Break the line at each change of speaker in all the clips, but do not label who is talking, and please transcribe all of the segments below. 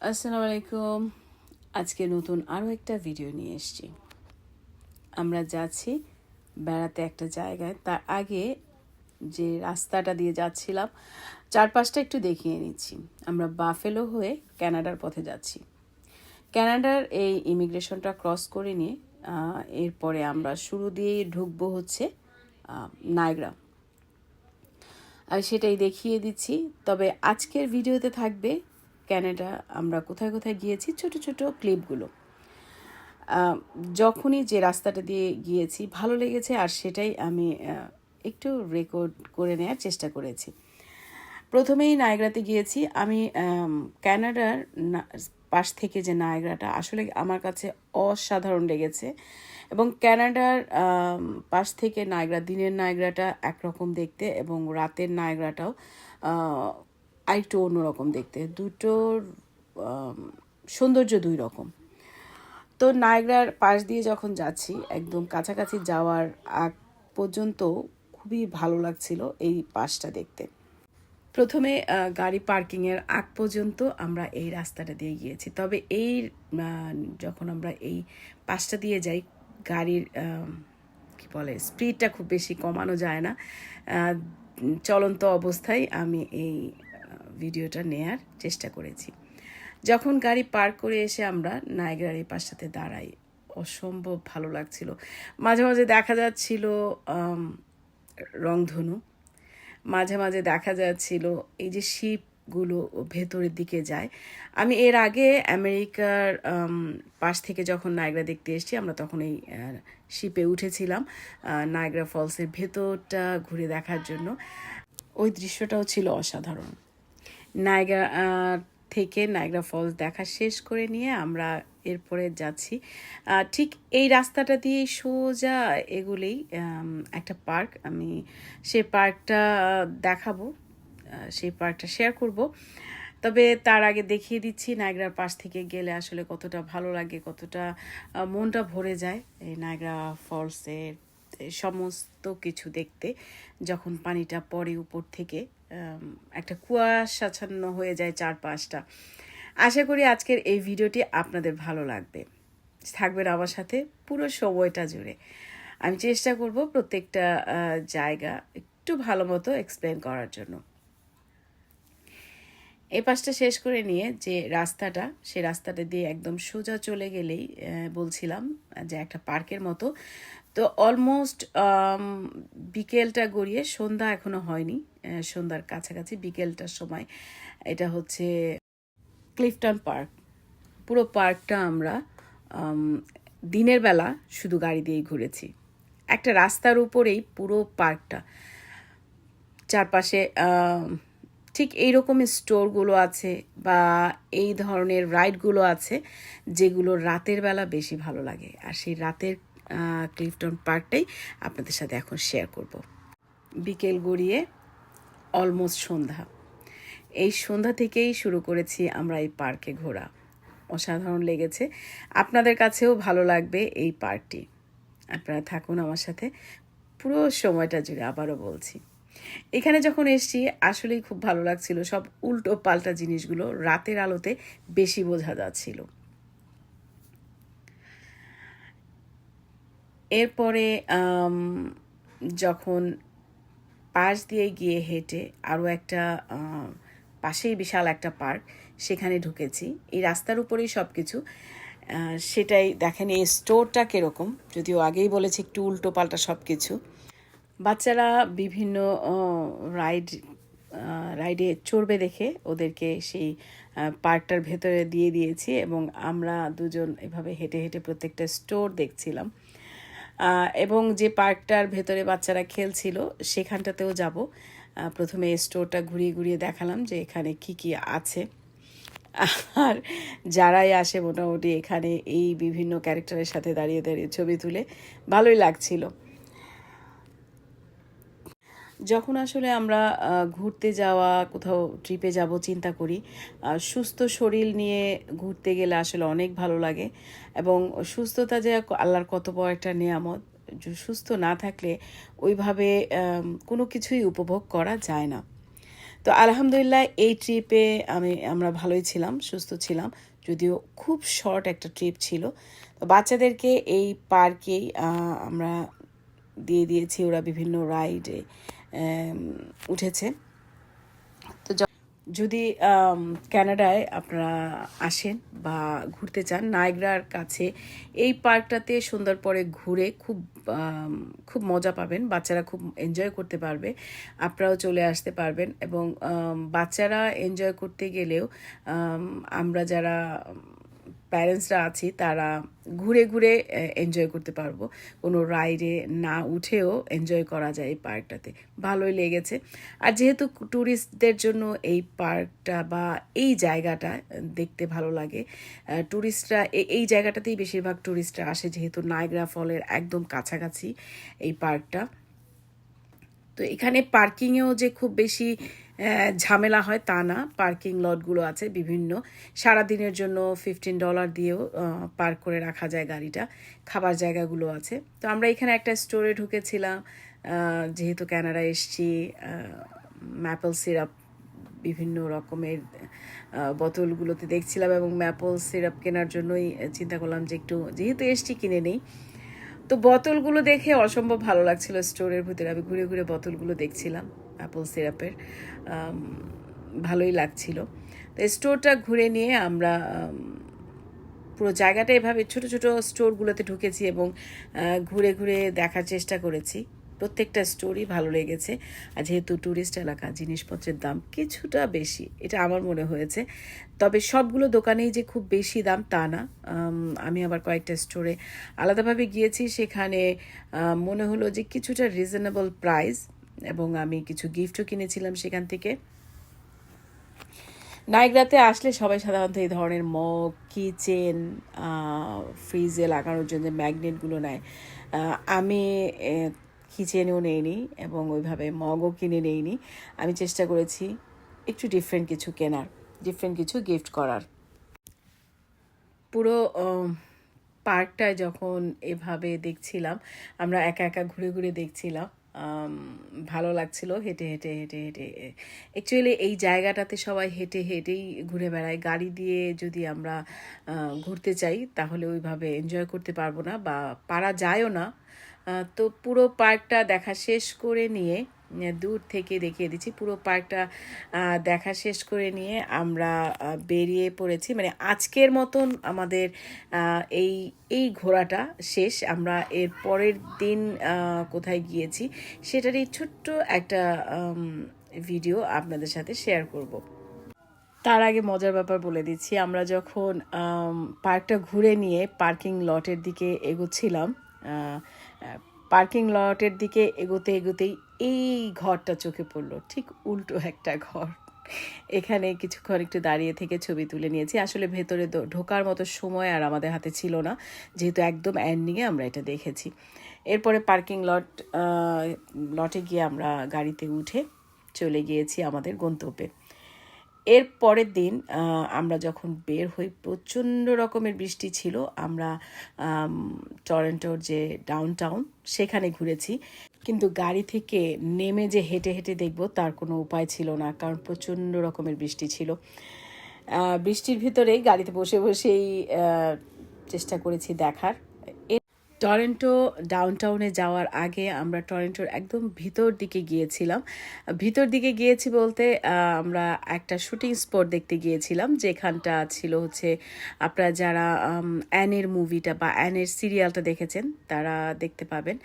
আসসালামু আলাইকুম। আজকে নতুন আরও একটা ভিডিও নিয়ে এসছি। আমরা যাচ্ছি বেড়াতে একটা জায়গায়। তার আগে যে রাস্তাটা দিয়ে যাচ্ছিলাম চারপাশটা একটু দেখিয়ে নিচ্ছি। আমরা বাফেলো হয়ে কানাডার পথে যাচ্ছি। ক্যানাডার এই ইমিগ্রেশনটা ক্রস করে নিয়ে এরপরে আমরা শুরু দিয়েই ঢুকবো হচ্ছে আহ, নায়গ্রা আর সেটাই দেখিয়ে দিচ্ছি। তবে আজকের ভিডিওতে থাকবে ক্যানাডা আমরা কোথায় কোথায় গিয়েছি, ছোট ছোট ক্লিপগুলো। যখনই যে রাস্তাটা দিয়ে গিয়েছি, ভালো লেগেছে আর সেটাই আমি একটু রেকর্ড করে নেওয়ার চেষ্টা করেছি। প্রথমেই নায়গ্রাতে গিয়েছি। আমি ক্যানাডার পাশ থেকে যে নায়গ্রাটা, আসলে আমার কাছে অসাধারণ লেগেছে। এবং ক্যানাডার পাশ থেকে নায়গ্রা, দিনের নায়গ্রাটা একরকম দেখতে এবং রাতের নায়গ্রাটাও আরেকটু অন্যরকম দেখতে। দুটোর সৌন্দর্য দুই রকম। তো নায়গ্রার পাশ দিয়ে যখন যাচ্ছি, একদম কাছাকাছি যাওয়ার আগ পর্যন্ত খুবই ভালো লাগছিল এই পাশটা দেখতে। প্রথমে গাড়ি পার্কিংয়ের আগ পর্যন্ত আমরা এই রাস্তাটা দিয়ে গিয়েছি। তবে এই যখন আমরা এই পাশটা দিয়ে যাই, গাড়ির কি বলে স্পিডটা খুব বেশি কমানো যায় না। চলন্ত অবস্থায় আমি এই ভিডিওটা নেয়ার চেষ্টা করেছি। যখন গাড়ি পার্ক করে এসে আমরা নায়গ্রার এই পাশটাতে দাঁড়াই, অসম্ভব ভালো লাগছিল। মাঝে মাঝে দেখা যাচ্ছিল রংধনু। মাঝে মাঝে দেখা যাচ্ছিল এই যে শিপগুলো ভেতরের দিকে যায়। আমি এর আগে আমেরিকার পাশ থেকে যখন নায়গ্রা দেখতে এসেছি, আমরা তখন এই শিপে উঠেছিলাম নায়গ্রা ফলসের ভেতরটা ঘুরে দেখার জন্য। ওই দৃশ্যটাও ছিল অসাধারণ। নায়গা থেকে নায়গ্রা ফলস দেখা শেষ করে নিয়ে আমরা এরপরে যাচ্ছি। ঠিক এই রাস্তাটা দিয়ে সোজা এগুলেই একটা পার্ক। আমি সেই পার্কটা দেখাবো সেই পার্কটা শেয়ার করব। তবে তার আগে দেখিয়ে দিচ্ছি নায়গ্রার পাশ থেকে গেলে আসলে কতটা ভালো লাগে, কতটা মনটা ভরে যায় এই নায়গ্রা ফলসের সমস্ত কিছু দেখতে, যখন পানিটা পড়ে উপর থেকে। একটা কুয়াশাচ্ছন্ন হয়ে যায় চারপাশটা। আশা করি আজকের এই ভিডিওটি আপনাদের ভালো লাগবে। থাকবেন আমার সাথে পুরো সময়টা জুড়ে। আমি চেষ্টা করব প্রত্যেকটা জায়গা একটু ভালো মতো এক্সপ্লেন করার জন্য। এই পাশটা শেষ করে নিয়ে যে রাস্তাটা সেই রাস্তাটা দিয়ে একদম সোজা চলে গেলেই বলছিলাম যে একটা পার্কের মতো তো অলমোস্ট বিকেলটা গড়িয়ে সন্ধ্যা এখনও হয়নি। সন্ধ্যার কাছাকাছি বিকেলটার সময়। এটা হচ্ছে ক্লিফটন পার্ক পুরো পার্কটা আমরা দিনের বেলা শুধু গাড়ি দিয়েই ঘুরেছি। একটা রাস্তার উপরেই পুরো পার্কটা চারপাশে ঠিক এই রকমের স্টোরগুলো আছে বা এই ধরনের রাইডগুলো আছে, যেগুলো রাতের বেলা বেশি ভালো লাগে। আর সেই রাতের ক্লিফটন পার্কটাই আপনাদের সাথে এখন শেয়ার করব। বিকেল গড়িয়ে অলমোস্ট সন্ধ্যা। এই সন্ধ্যা থেকেই শুরু করেছি আমরা এই পার্কে ঘোরা। অসাধারণ লেগেছে। আপনাদের কাছেও ভালো লাগবে এই পার্কটি। আপনারা থাকুন আমার সাথে। পুরো সময়টা জুড়ে আবারও বলছি। এখানে যখন এসছি, আসলেই খুব ভালো লাগছিল। সব উল্টো পাল্টা জিনিসগুলো রাতের আলোতে বেশি বোঝা যাচ্ছিল। এরপরে যখন পাশ দিয়ে গিয়ে হেঁটে আরও একটা পাশেই বিশাল একটা পার্ক, সেখানে ঢুকেছি। এই রাস্তার উপরেই সব কিছু সেটাই দেখেন এই স্টোরটা কীরকম। যদিও আগেই বলেছি একটু উল্টো পাল্টা সব কিছু বাচ্চারা বিভিন্ন রাইড রাইডে চড়বে দেখে ওদেরকে সেই পার্কটার ভেতরে দিয়ে দিয়েছি এবং আমরা দুজন এভাবে হেঁটে হেঁটে প্রত্যেকটা স্টোর দেখছিলাম। এবং যে পার্কটার ভেতরে বাচ্চারা খেলছিল, সেখানটাতেও যাব। প্রথমে স্টোরটা ঘুরিয়ে ঘুরিয়ে দেখালাম যে এখানে কি কি আছে। আর যারাই আসে মোটামুটি এখানে এই বিভিন্ন ক্যারেক্টারের সাথে দাঁড়িয়ে দাঁড়িয়ে ছবি তুলে, ভালোই লাগছিল। যখন আসলে আমরা ঘুরতে যাওয়া, কোথাও ট্রিপে যাব, চিন্তা করি সুস্থ শরীর নিয়ে ঘুরতে গেলে আসলে অনেক ভালো লাগে এবং সুস্থতা যে আল্লাহর কত বড় একটা নিয়ামত সুস্থ না থাকলে ওইভাবে কোনো কিছুই উপভোগ করা যায় না। তো আলহামদুলিল্লাহ এই ট্রিপে আমি, আমরা ভালোই ছিলাম, সুস্থ ছিলাম, যদিও খুব শর্ট একটা ট্রিপ ছিল। তো বাচ্চাদেরকে এই পার্কেই আমরা দিয়ে দিয়েছি, ওরা বিভিন্ন রাইডে উঠেছে। তো যদি ক্যানাডায় আপনারা আসেন বা ঘুরতে চান নায়গ্রার কাছে এই পার্কটাতে সুন্দর পরে ঘুরে খুব খুব মজা পাবেন। বাচ্চারা খুব এনজয় করতে পারবে। আপনারাও চলে আসতে পারবেন এবং বাচ্চারা এনজয় করতে গেলেও আমরা যারা প্যারেন্টসরা আছি, তারা ঘুরে ঘুরে এনজয় করতে পারব। কোনো রাইডে না উঠেও এনজয় করা যায় এই পার্কটাতে ভালোই লেগেছে। আর যেহেতু ট্যুরিস্টদের জন্য এই পার্কটা বা এই জায়গাটা দেখতে ভালো লাগে ট্যুরিস্টরা এই জায়গাটাতেই বেশিরভাগ ট্যুরিস্টরা আসে, যেহেতু নায়গ্রা ফলের একদম কাছাকাছি এই পার্কটা তো এখানে পার্কিংয়েও যে খুব বেশি ঝামেলা হয় তা না। পার্কিং লটগুলো আছে বিভিন্ন। সারাদিনের জন্য ফিফটিন ডলার দিয়েও পার্ক করে রাখা যায় গাড়িটা। খাবার জায়গাগুলো আছে। তো আমরা এখানে একটা স্টোরে ঢুকেছিলাম। যেহেতু ক্যানাডা এসছি ম্যাপল সিরাপ বিভিন্ন রকমের বোতলগুলোতে দেখছিলাম এবং ম্যাপল সিরাপ কেনার জন্যই চিন্তা করলাম যে একটু, যেহেতু এসছি কিনে নেই। তো বোতলগুলো দেখে অসম্ভব ভালো লাগছিল স্টোরের ভিতরে। আমি ঘুরে ঘুরে বোতলগুলো দেখছিলাম। অ্যাপল সিরাপের ভালোই লাগছিল। তো স্টোরটা ঘুরে নিয়ে আমরা পুরো জায়গাটা এভাবে ছোট ছোট স্টোরগুলোতে ঢুকেছি এবং ঘুরে ঘুরে দেখার চেষ্টা করেছি। প্রত্যেকটা স্টোরই ভালো লেগেছে। আর যেহেতু ট্যুরিস্ট এলাকা, জিনিসপত্রের দাম কিছুটা বেশি, এটা আমার মনে হয়েছে। তবে সবগুলো দোকানেই যে খুব বেশি দাম, তা না। আমি আবার কয়েকটা স্টোরে আলাদাভাবে গিয়েছি, সেখানে মনে হলো যে কিছুটা রিজনেবল প্রাইস এবং আমি কিছু গিফটও কিনেছিলাম সেখান থেকে। নায়গ্রাতে আসলে সবাই সাধারণত এই ধরনের মগ কিচেন ফ্রিজে লাগানোর জন্য ম্যাগনেটগুলো নেয়। আমি কিচেনেও নেইনি এবং ওইভাবে মগও কিনে নেইনি। আমি চেষ্টা করেছি একটু ডিফারেন্ট কিছু কেনার ডিফারেন্ট কিছু গিফট করার। পুরো পার্কটায় যখন এভাবে দেখছিলাম, আমরা একা একা ঘুরে ঘুরে দেখছিলাম ভালো লাগছিল, হেঁটে হেঁটে হেঁটে হেঁটে। অ্যাকচুয়ালি এই জায়গাটাতে সবাই হেঁটে, হেঁটেই ঘুরে বেড়ায়। গাড়ি দিয়ে যদি আমরা ঘুরতে চাই, তাহলে ওইভাবে এনজয় করতে পারব না বা পারা যায়ও না। তো পুরো পার্কটা দেখা শেষ করে নিয়ে দূর থেকে দেখিয়ে দিচ্ছি। পুরো পার্কটা দেখা শেষ করে নিয়ে আমরা বেরিয়ে পড়েছি। মানে আজকের মতন আমাদের এই এই ঘোরাটা শেষ। আমরা এর পরের দিন কোথায় গিয়েছি সেটারই ছোট্ট একটা ভিডিও আপনাদের সাথে শেয়ার করব। তার আগে মজার ব্যাপার বলে দিচ্ছি, আমরা যখন পার্কটা ঘুরে নিয়ে পার্কিং লটের দিকে এগোচ্ছিলাম পার্কিং লটের দিকে এগোতে এগোতেই এই ঘরটা চোখে পড়ল। ঠিক উল্টো একটা ঘর। এখানে কিছুক্ষণ একটু দাঁড়িয়ে থেকে ছবি তুলে নিয়েছি। আসলে ভেতরে ঢোকার মতো সময় আর আমাদের হাতে ছিল না। যেহেতু একদম এন্ডিংয়ে আমরা এটা দেখেছি। এরপরে পার্কিং লট লটে গিয়ে আমরা গাড়িতে উঠে চলে গিয়েছি আমাদের গন্তব্যে। এর পরের দিন আমরা যখন বের হই, প্রচণ্ড রকমের বৃষ্টি ছিল। আমরা টরেন্টোর যে ডাউন টাউন সেখানে ঘুরেছি। কিন্তু গাড়ি থেকে নেমে যে হেঁটে হেঁটে দেখব, তার কোনো উপায় ছিল না, কারণ প্রচণ্ড রকমের বৃষ্টি ছিল। বৃষ্টির ভিতরেই গাড়িতে বসে বসেই চেষ্টা করেছি দেখার। টরেন্টো ডাউনটাউনে যাওয়ার আগে আমরা টরেন্টোর একদম ভিতর দিকে গিয়েছিলাম। ভিতর দিকে গিয়েছি বলতে আমরা একটা শুটিং স্পট দেখতে গিয়েছিলাম, যেখানটা ছিল হচ্ছে আপনারা যারা অ্যানের মুভিটা বা অ্যানের সিরিয়ালটা দেখেছেন, তারা দেখতে পাবেন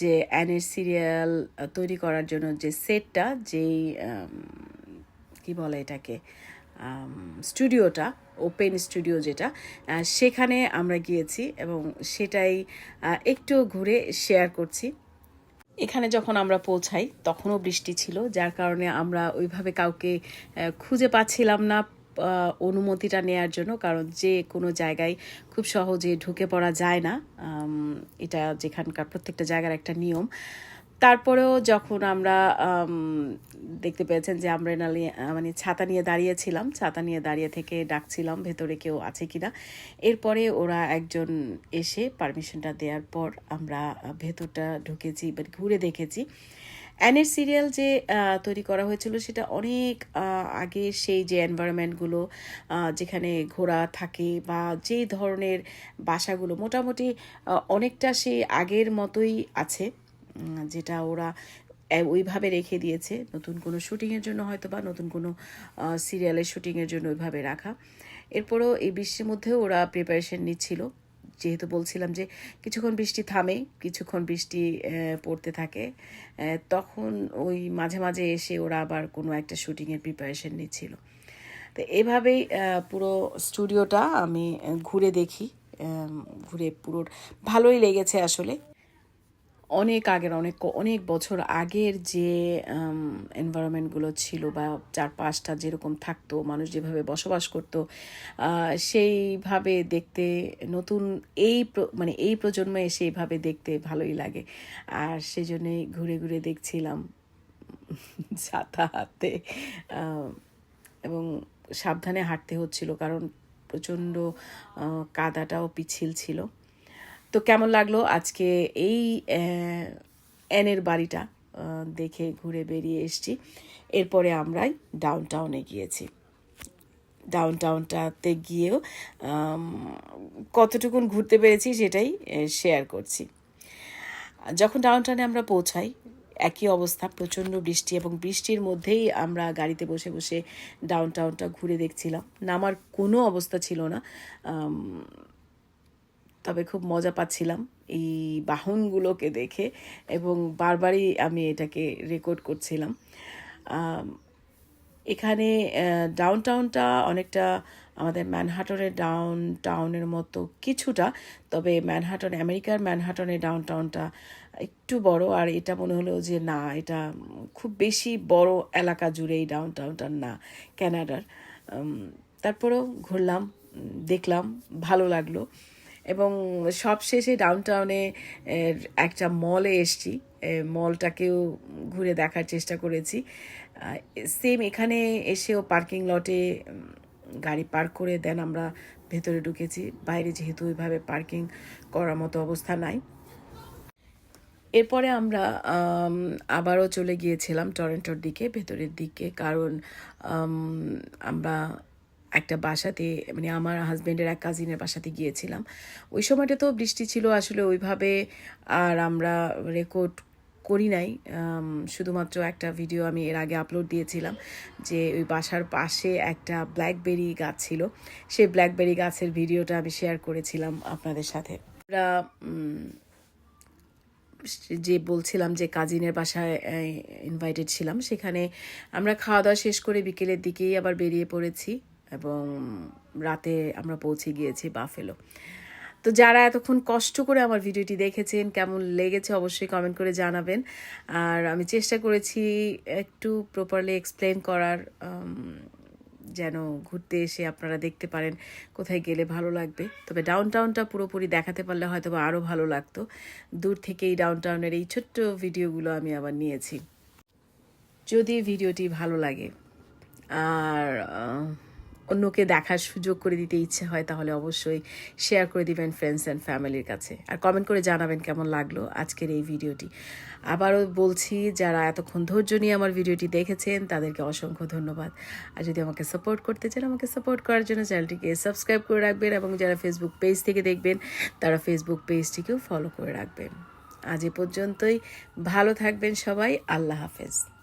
যে অ্যানের সিরিয়াল তৈরি করার জন্য যে সেটটা, যেই কি বলে এটাকে স্টুডিওটা ওপেন স্টুডিও যেটা সেখানে আমরা গিয়েছি এবং সেটাই একটু ঘুরে শেয়ার করছি। এখানে যখন আমরা পৌঁছাই, তখনও বৃষ্টি ছিল, যার কারণে আমরা ওইভাবে কাউকে খুঁজে পাচ্ছিলাম না অনুমতিটা নেয়ার জন্য, কারণ যে কোনো জায়গায় খুব সহজে ঢুকে পড়া যায় না। এটা যেখানকার প্রত্যেকটা জায়গার একটা নিয়ম। তারপরেও যখন আমরা দেখতে পেয়েছেন যে আমরা মানে ছাতা নিয়ে দাঁড়িয়েছিলাম, ছাতা নিয়ে দাঁড়িয়ে থেকে ডাকছিলাম, ভেতরে কেউ আছে কিনা। এরপরে ওরা একজন এসে পারমিশনটা দেওয়ার পর আমরা ভেতরটা ঢুকেছি বা ঘুরে দেখেছি। অ্যানের সিরিয়াল যে তৈরি করা হয়েছিল সেটা অনেক আগে সেই যে এনভায়রনমেন্টগুলো যেখানে ঘোড়া থাকে বা যেই ধরনের বাসাগুলো, মোটামুটি অনেকটা সেই আগের মতোই আছে। যেটা ওরা ওইভাবে রেখে দিয়েছে। নতুন কোনো শুটিংয়ের জন্য হয়তো বা নতুন কোনো সিরিয়ালের শুটিংয়ের জন্য ওইভাবে রাখা। এরপরও এই বৃষ্টির মধ্যেও ওরা প্রিপারেশন নিচ্ছিল। যেহেতু বলছিলাম যে কিছুক্ষণ বৃষ্টি থামে, কিছুক্ষণ বৃষ্টি পড়তে থাকে তখন ওই মাঝে মাঝে এসে ওরা আবার কোনো একটা শুটিংয়ের প্রিপারেশন নিচ্ছিল। তো এভাবেই পুরো স্টুডিওটা আমি ঘুরে দেখি। ঘুরে পুরো, ভালোই লেগেছে আসলে। অনেক আগের, অনেক অনেক বছর আগের যে এনভায়রনমেন্টগুলো ছিল বা চারপাশটা যেরকম থাকতো, মানুষ যেভাবে বসবাস করতো সেইভাবে দেখতে নতুন এই মানে এই প্রজন্মে এসে এইভাবে দেখতে ভালোই লাগে। আর সেই সেজন্যই ঘুরে ঘুরে দেখছিলাম ছাতা হাতে এবং সাবধানে হাঁটতে হচ্ছিল কারণ প্রচণ্ড কাদাটাও পিছিল ছিল। তো কেমন লাগল আজকে এই অ্যানের বাড়িটা দেখে ঘুরে বেরিয়ে এসেছি। এরপরে আমরাই ডাউন টাউনে গিয়েছি। ডাউন টাউনটাতে গিয়েও কতটুকুন ঘুরতে পেরেছি সেটাই শেয়ার করছি। যখন ডাউন টাউনে আমরা পৌঁছাই, একই অবস্থা, প্রচণ্ড বৃষ্টি এবং বৃষ্টির মধ্যেই আমরা গাড়িতে বসে বসে ডাউন টাউনটা ঘুরে দেখছিলাম। নামার কোনো অবস্থা ছিল না। তবে খুব মজা পাচ্ছিলাম এই বাহনগুলোকে দেখে এবং বারবারই আমি এটাকে রেকর্ড করছিলাম। এখানে ডাউন টাউনটা অনেকটা আমাদের ম্যানহাটনের ডাউন টাউনের মতো কিছুটা, তবে ম্যানহাটন আমেরিকার ম্যানহাটনের ডাউন টাউনটা একটু বড়, আর এটা মনে হলো যে না, এটা খুব বেশি বড় এলাকা জুড়ে এই ডাউন টাউনটা না ক্যানাডার তারপরেও ঘুরলাম দেখলাম, ভালো লাগল। এবং সবশেষে ডাউন টাউনে একটা মলে এসছি। মলটাকেও ঘুরে দেখার চেষ্টা করেছি। সেম এখানে এসেও পার্কিং লটে গাড়ি পার্ক করে দেন আমরা ভেতরে ঢুকেছি। বাইরে যেহেতু ওইভাবে পার্কিং করার মতো অবস্থা নাই। এরপরে আমরা আবারও চলে গিয়েছিলাম টরেন্টোর দিকে, ভেতরের দিকে। কারণ আমরা একটা বাসাতে মানে আমার হাজব্যান্ডের এক কাজিনের বাসাতে গিয়েছিলাম। ওই সময়টা তো বৃষ্টি ছিল আসলে ওইভাবে আর আমরা রেকর্ড করি নাই। শুধুমাত্র একটা ভিডিও আমি এর আগে আপলোড দিয়েছিলাম যে ওই বাসার পাশে একটা ব্ল্যাকবেরি গাছ ছিল। সেই ব্ল্যাকবেরি গাছের ভিডিওটা আমি শেয়ার করেছিলাম আপনাদের সাথে। আমরা যে বলছিলাম যে কাজিনের বাসায় ইনভাইটেড ছিলাম, সেখানে আমরা খাওয়া দাওয়া শেষ করে বিকেলের দিকেই আবার বেরিয়ে পড়েছি। এবং রাতে আমরা পৌঁছে গিয়েছি বাফেলো। তো যারা এতক্ষণ কষ্ট করে আমার ভিডিওটি দেখেছেন, কেমন লেগেছে অবশ্যই কমেন্ট করে জানাবেন। আর আমি চেষ্টা করেছি একটু প্রপারলি এক্সপ্লেন করার যেন ঘুরতে এসে আপনারা দেখতে পারেন কোথায় গেলে ভালো লাগবে। তবে ডাউন টাউনটা পুরোপুরি দেখাতে পারলে হয়তো বা আরও ভালো লাগতো। দূর থেকেই ডাউন টাউনের এই ছোট্ট ভিডিওগুলো আমি আবার নিয়েছি। যদি ভিডিওটি ভালো লাগে, আর অন্যকে দেখার সুযোগ করে দিতে ইচ্ছে হয়, তাহলে অবশ্যই শেয়ার করে দিবেন ফ্রেন্ডস অ্যান্ড ফ্যামিলির কাছে। আর কমেন্ট করে জানাবেন কেমন লাগল আজকের এই ভিডিওটি। আবারও বলছি, যারা এতক্ষণ ধৈর্য নিয়ে আমার ভিডিওটি দেখেছেন, তাদেরকে অসংখ্য ধন্যবাদ। আর যদি আমাকে সাপোর্ট করতে চান, আমাকে সাপোর্ট করার জন্য চ্যানেলটিকে সাবস্ক্রাইব করে রাখবেন এবং যারা ফেসবুক পেজ থেকে দেখবেন, তারা ফেসবুক পেজটিকেও ফলো করে রাখবেন। আজ এ পর্যন্তই। ভালো থাকবেন সবাই। আল্লাহ হাফেজ।